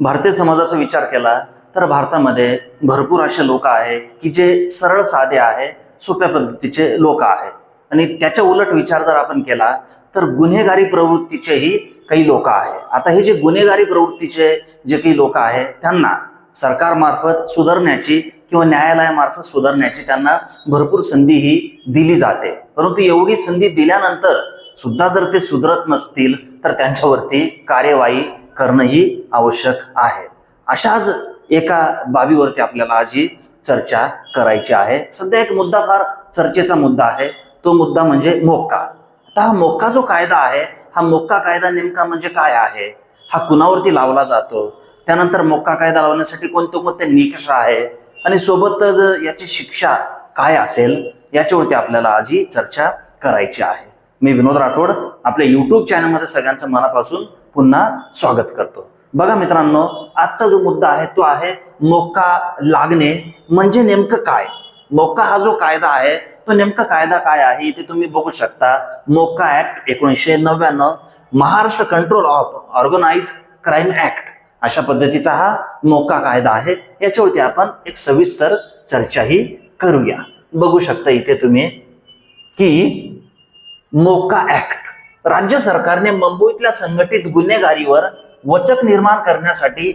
भारतीय समाजाचा विचार केला तर भारतामध्ये भरपूर असे लोक आहे की जे सरळ साधे आहे सोप्या पद्धतीचे लोक आहे. आणि त्याच्या उलट विचार जर आपण केला तर गुन्हेगारी प्रवृत्तीचेही काही लोक आहे. आता हे जे गुन्हेगारी प्रवृत्तीचे जे काही लोक आहे त्यांना सरकारमार्फत सुधारण्याची किंवा न्यायालयामार्फत सुधारण्याची त्यांना भरपूर संधी ही दिली जाते. परंतु एवढी संधी दिल्यानंतर सुद्धा जर ते सुधरत नसतील तर त्यांच्यावरती कार्यवाही करणंही आवश्यक आहे. अशाच एका बाबीवरती आपल्याला आज ही चर्चा करायची आहे. सध्या एक मुद्दा फार चर्चेचा मुद्दा आहे. तो मुद्दा म्हणजे मोक्का. आता हा मोक्का जो कायदा आहे हा मोक्का कायदा नेमका म्हणजे काय आहे? हा कुणावरती लावला जातो? त्यानंतर मोक्का कायदा लावण्यासाठी कोणते कोणते निकष आहे? आणि सोबतच याची शिक्षा काय असेल? याच्यावरती आपल्याला आज ही चर्चा करायची आहे. मी विनोद राठोड आपल्या युट्यूब चॅनलमध्ये सगळ्यांचं मनापासून पुन्हा स्वागत करतो. बघा मित्रांनो आजचा जो मुद्दा आहे तो आहे मोक्का लागणे म्हणजे नेमकं काय? मोका हा जो कायदा आहे तो नेमका कायदा काय आहे इथे तुम्ही बघू शकता. मोक्का ऍक्ट एकोणीसशे नव्याण्णव Maharashtra control of organise crime act अशा पद्धतीचा हा मोक्का कायदा आहे. याच्यावरती आपण एक सविस्तर चर्चाही करूया. बघू शकता इथे तुम्ही की मोका ऍक्ट राज्य सरकारने मुंबईतल्या संघटित गुन्हेगारीवर वचक निर्माण करण्यासाठी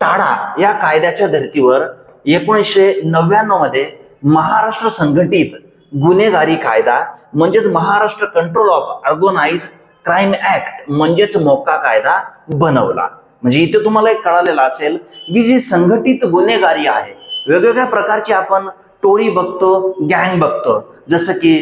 टाळा या कायद्याच्या धर्तीवर एकोणीसशे नव्याण्णवमध्ये महाराष्ट्र संघटित गुन्हेगारी कायदा म्हणजेच Maharashtra control of organise crime act म्हणजेच मोक्का कायदा बनवला. म्हणजे इथे तुम्हाला एक कळालेलं असेल की जी संघटित गुन्हेगारी आहे वेगवेगळ्या प्रकारची आपण टोळी बघतो गँग बघतो. जसं की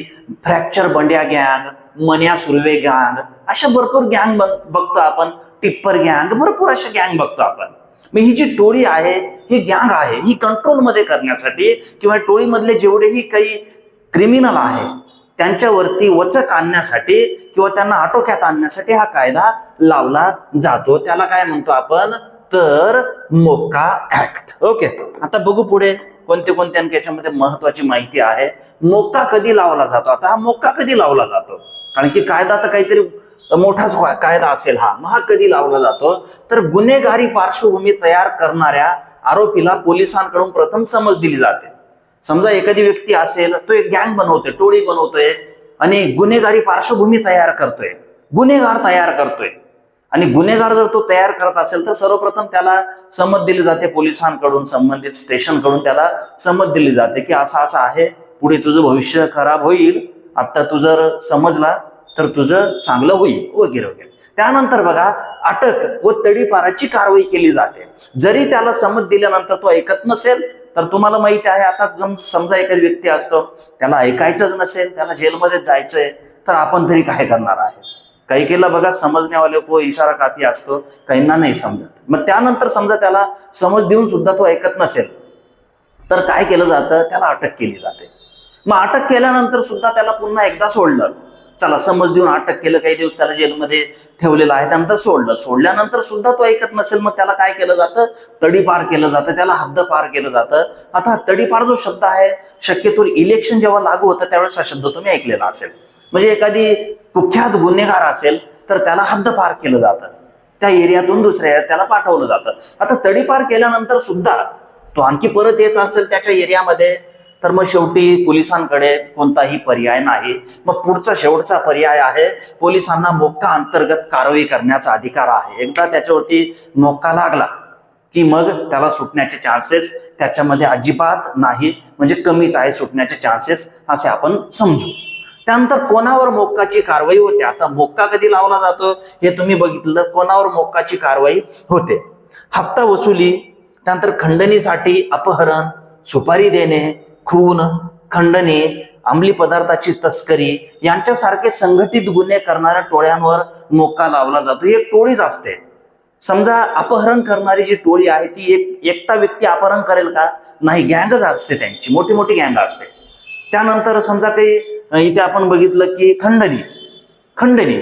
फ्रॅक्चर बंड्या गँग मन्या सुर्वे गँग अशा भरपूर गँग बघतो आपण. टिप्पर गँग भरपूर अशा गँग बघतो आपण. मग ही जी टोळी आहे ही गँग आहे ही कंट्रोलमध्ये करण्यासाठी किंवा टोळीमधले जेवढेही काही क्रिमिनल आहे त्यांच्यावरती वचक आणण्यासाठी किंवा त्यांना आटोक्यात आणण्यासाठी हा कायदा लावला जातो. त्याला काय म्हणतो आपण? तर मोक्का ऍक्ट ओके आता बघू पुढे कोणते कोणते आणखी याच्यामध्ये महत्वाची माहिती आहे. मोक्का कधी लावला जातो? आता हा मोक्का कधी लावला जातो? कारण की कायदा तर काहीतरी मोठाच कायदा असेल हा. महा कधी लावला जातो? तर गुन्हेगारी पार्श्वभूमी तयार करणाऱ्या आरोपीला पोलिसांकडून प्रथम समज दिली जाते. समजा एखादी व्यक्ती असेल तो एक गँग बनवतोय टोळी बनवतोय आणि गुन्हेगारी पार्श्वभूमी तयार करतोय. गुन्हेगार तयार करतोय. आणि गुन्हेगार जर तो तयार करत असेल तर सर्वप्रथम त्याला समज दिली जाते पोलिसांकडून संबंधित स्टेशनकडून त्याला समज दिली जाते की असं असं आहे पुढे तुझं भविष्य खराब होईल आता तू जर समजला तर तुझं चांगलं होईल वगैरे वगैरे. त्यानंतर बघा अटक व तडीपाराची कारवाई केली जाते. जरी त्याला समज दिल्यानंतर तो ऐकत नसेल तर तुम्हाला माहिती आहे आता जम समजा एखादी व्यक्ती असतो त्याला ऐकायचंच नसेल त्याला जेलमध्ये जायचंय तर आपण तरी काय करणार आहे? काही केलं बघा समजण्यावाले को इशारा काफी असतो काहींना नाही समजत. मग त्यानंतर समजा त्याला समज देऊन सुद्धा तो ऐकत नसेल तर काय केलं जातं? त्याला अटक केली जाते. मग अटक केल्यानंतर सुद्धा त्याला पुन्हा एकदा सोडलं. चला समज देऊन अटक केलं काही दिवस त्याला जेलमध्ये ठेवलेलं आहे त्यानंतर सोडलं. सोडल्यानंतर सुद्धा तो ऐकत नसेल मग त्याला काय केलं जातं? तडीपार केलं जातं त्याला हद्द पार केलं जातं. आता तडीपार जो शब्द आहे शक्यतो इलेक्शन जेव्हा लागू होतं त्यावेळेस हा शब्द तुम्ही ऐकलेला असेल. म्हणजे एखादी कुख्यात गुन्हेगार असेल तर त्याला हद्द पार केलं जातं. त्या एरियातून दुसऱ्या एरियात त्याला पाठवलं जातं. आता तडीपार केल्यानंतर सुद्धा तो आणखी परत यायचा असेल त्याच्या एरियामध्ये तर मग शेवटी पोलिसांकडे कोणताही पर्याय नाही. मग पुढचा शेवटचा पर्याय आहे पोलिसांना मोक्का अंतर्गत कारवाई करण्याचा अधिकार आहे. एकदा त्याच्यावरती मोक्का लागला की मग त्याला सुटण्याचे चान्सेस त्याच्यामध्ये अजिबात नाही. म्हणजे कमीच आहे सुटण्याचे चान्सेस असे आपण समजू. त्यानंतर कोणावर मोक्काची कारवाई होते? आता मोक्का कधी लावला जातो? हे तुम्ही बघितलं. कोणावर मोक्काची कारवाई होते? हप्ता वसुली त्यानंतर खंडणीसाठी अपहरण सुपारी देणे खून खंडणी अंमली पदार्थाची तस्करी यांच्यासारखे संघटित गुन्हे करणाऱ्या टोळ्यांवर मोक्का लावला जातो. ही एक टोळीच असते. समजा अपहरण करणारी जी टोळी आहे ती एक एकटा व्यक्ती अपहरण करेल का? नाही गँगच असते त्यांची. मोठी मोठी गँग असते. त्यानंतर समजा काही इथे आपण बघितलं की खंडणी. खंडणी.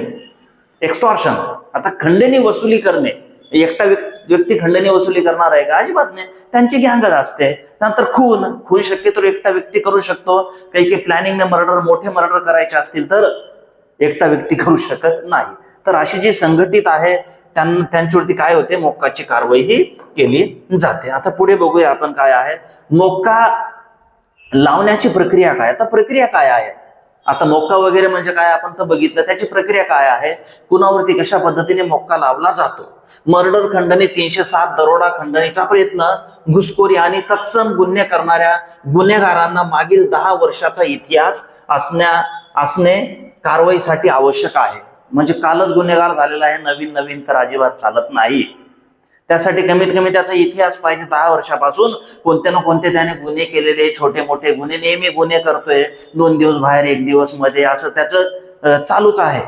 एक्स्टॉर्शन आता खंडणी वसुली करणे. एकटा व्यक्ती खंडणी वसुली करणार आहे का? अजिबात नाही. त्यांची गँग असते. त्यानंतर खून. खून शक्यतो एकटा व्यक्ती करू शकतो. काही काही प्लॅनिंगने मर्डर मोठे मर्डर करायचे असतील तर एकटा व्यक्ती करू शकत नाही. तर अशी जी संघटित आहे त्यां त्यांच्यावरती काय होते? मोक्काची कारवाई ही केली जाते. आता पुढे बघूया आपण काय आहे. मोक्का लावण्याची प्रक्रिया काय? आता प्रक्रिया काय आहे? आता मोक्का वगैरे म्हणजे काय? आपण तर बघितलं त्याची प्रक्रिया काय आहे? कुणावरती कशा पद्धतीने मोक्का लावला जातो? मर्डर खंडणी तीनशे सात दरोडा खंडणीचा प्रयत्न घुसखोरी आणि तत्सम गुन्हे करणाऱ्या गुन्हेगारांना मागील दहा वर्षाचा इतिहास असण्या असणे कारवाईसाठी आवश्यक आहे. म्हणजे कालच गुन्हेगार झालेला आहे नवीन नवीन तर अजिबात चालत नाही. त्यासाठी कमीत कमी त्याचा इतिहास पाहिजे दहा वर्षापासून. कोणते ना कोणते त्याने गुन्हे केलेले छोटे मोठे गुन्हे नेहमी गुन्हे करतोय. दोन दिवस बाहेर एक दिवसमध्ये असं त्याचं चालूच आहे.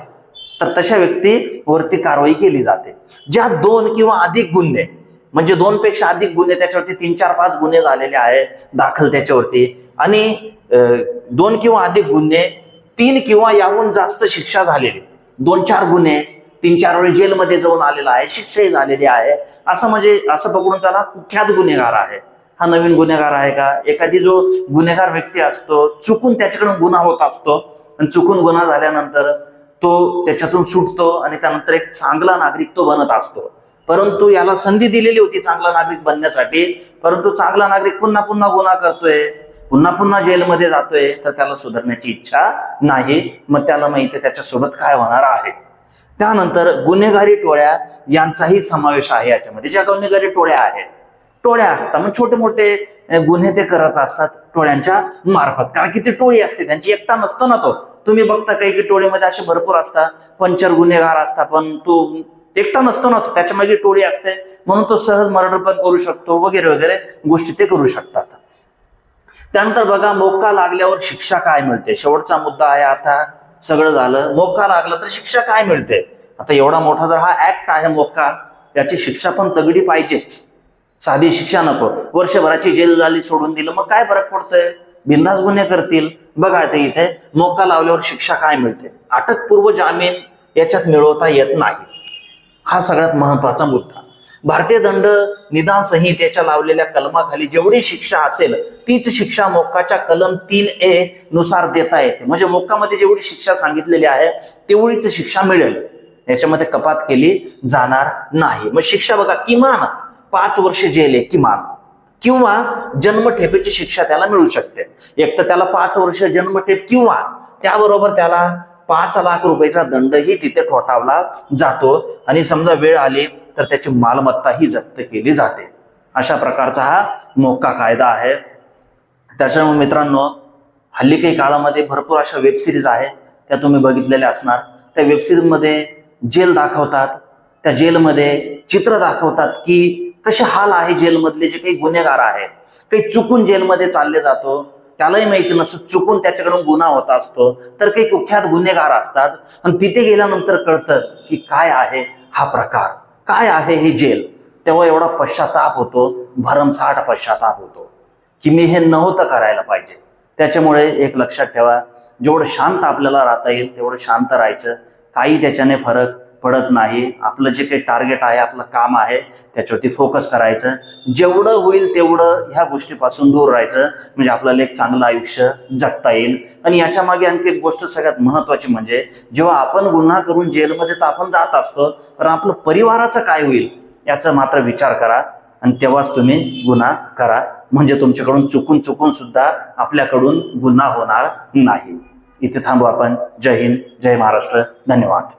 तर तशा व्यक्तीवरती कारवाई केली जाते. ज्या दोन किंवा अधिक गुन्हे म्हणजे दोन पेक्षा अधिक गुन्हे त्याच्यावरती तीन चार पाच गुन्हे झालेले आहे दाखल त्याच्यावरती. आणि दोन किंवा अधिक गुन्हे तीन किंवा याहून जास्त शिक्षा झालेली. दोन चार गुन्हे तीन चार वेळी जेलमध्ये जाऊन आलेला आहे शिक्षाही झालेली आहे. असं म्हणजे असं पकडून चला कुख्यात गुन्हेगार आहे. हा नवीन गुन्हेगार आहे का? एखादी जो गुन्हेगार व्यक्ती असतो चुकून त्याच्याकडून गुन्हा होत असतो आणि चुकून गुन्हा झाल्यानंतर तो त्याच्यातून सुटतो आणि त्यानंतर एक चांगला नागरिक तो बनत असतो. परंतु याला संधी दिलेली होती चांगला नागरिक बनण्यासाठी. परंतु चांगला नागरिक पुन्हा पुन्हा गुन्हा करतोय पुन्हा पुन्हा जेलमध्ये जातोय तर त्याला सुधारण्याची इच्छा नाही. मग त्याला माहिती त्याच्यासोबत काय होणार आहे. त्यानंतर गुन्हेगारी टोळ्या यांचाही समावेश आहे याच्यामध्ये. ज्या गुन्हेगारी टोळ्या आहेत टोळ्या असतात मग छोटे मोठे गुन्हे ते करत असतात टोळ्यांच्या मार्फत. कारण की ती टोळी असते त्यांची एकटा नसतो ना तो. तुम्ही बघता काही की टोळीमध्ये असे भरपूर असतात पंचर गुन्हेगार असतात पण तो एकटा नसतो ना तो. त्याच्यामागे टोळी असते म्हणून तो सहज मर्डर पण करू शकतो वगैरे वगैरे गोष्टी ते करू शकतात. त्यानंतर बघा मोक्का लागल्यावर शिक्षा काय मिळते? शेवटचा मुद्दा आहे आता सगळं झालं. मोक्का लागला तर शिक्षा काय मिळते? आता एवढा मोठा जर हा ऍक्ट आहे मोक्का याची शिक्षा पण तगडी पाहिजेच. साधी शिक्षा नको. वर्षभराची जेल झाली सोडून दिलं मग काय फरक पडतोय? बिंदास गुन्हे करतील. बघा ते इथे मोक्का लावल्यावर शिक्षा काय मिळते? अटकपूर्व जामीन याच्यात मिळवता येत नाही. हा सगळ्यात महत्त्वाचा मुद्दा. भारतीय दंड निदान संहितेच्या लावलेल्या कलमाखाली जेवढी शिक्षा असेल तीच शिक्षा मोक्काच्या कलम तीन ए नुसार देता येते. म्हणजे मोक्कामध्ये जेवढी शिक्षा सांगितलेली आहे तेवढीच शिक्षा मिळेल. याच्यामध्ये कपात केली जाणार नाही. मग शिक्षा बघा किमान पाच वर्ष जेल आहे किमान. किंवा जन्मठेपेची शिक्षा त्याला मिळू शकते. एक तर त्याला पाच वर्ष जन्मठेप किंवा त्याबरोबर त्याला पाच लाख रुपयाचा दंडही तिथे ठोठावला जातो. आणि समजा वेळ आली तर त्याची मालमत्ता ही जप्त केली जाते. अशा प्रकारचा हा मोक्का कायदा आहे. त्याच्यामुळे मित्रांनो हल्ली काही काळामध्ये भरपूर अशा वेबसिरीज आहे. त्या तुम्ही बघितलेल्या असणार. त्या वेबसिरीजमध्ये जेल दाखवतात. त्या जेलमध्ये चित्र दाखवतात की कसे हाल आहे जेलमधले जे काही गुन्हेगार आहे. काही चुकून जेलमध्ये चालले जातो. त्यालाही माहिती नसतं. चुकून त्याच्याकडून गुन्हा होत असतो. तर काही कुख्यात गुन्हेगार असतात. आणि तिथे गेल्यानंतर कळतं की काय आहे हा प्रकार. काय आहे हे जेल? तेव्हा एवढा पश्चाताप होतो भरमसाठ पश्चाताप होतो की मी हे नव्हतं करायला पाहिजे. त्याच्यामुळे एक लक्षात ठेवा जेवढं शांत आपल्याला राहता येईल तेवढं शांत राहायचं. काही त्याच्याने फरक पडत नाही. आपलं जे काही टार्गेट आहे आपलं काम आहे त्याच्यावरती फोकस करायचं. जेवढं होईल तेवढं ह्या गोष्टीपासून दूर राहायचं. म्हणजे आपल्याला एक चांगलं आयुष्य जगता येईल. आणि याच्या मागे आणखी एक गोष्ट सगळ्यात महत्वाची म्हणजे जेव्हा आपण गुन्हा करून जेलमध्ये तर आपण जात असतो पण आपलं परिवाराचं काय होईल याचा मात्र विचार करा. आणि तेव्हाच तुम्ही गुन्हा करा. म्हणजे तुमच्याकडून चुकून चुकून सुद्धा आपल्याकडून गुन्हा होणार नाही. इथे थांबू आपण. जय हिंद जय महाराष्ट्र. धन्यवाद.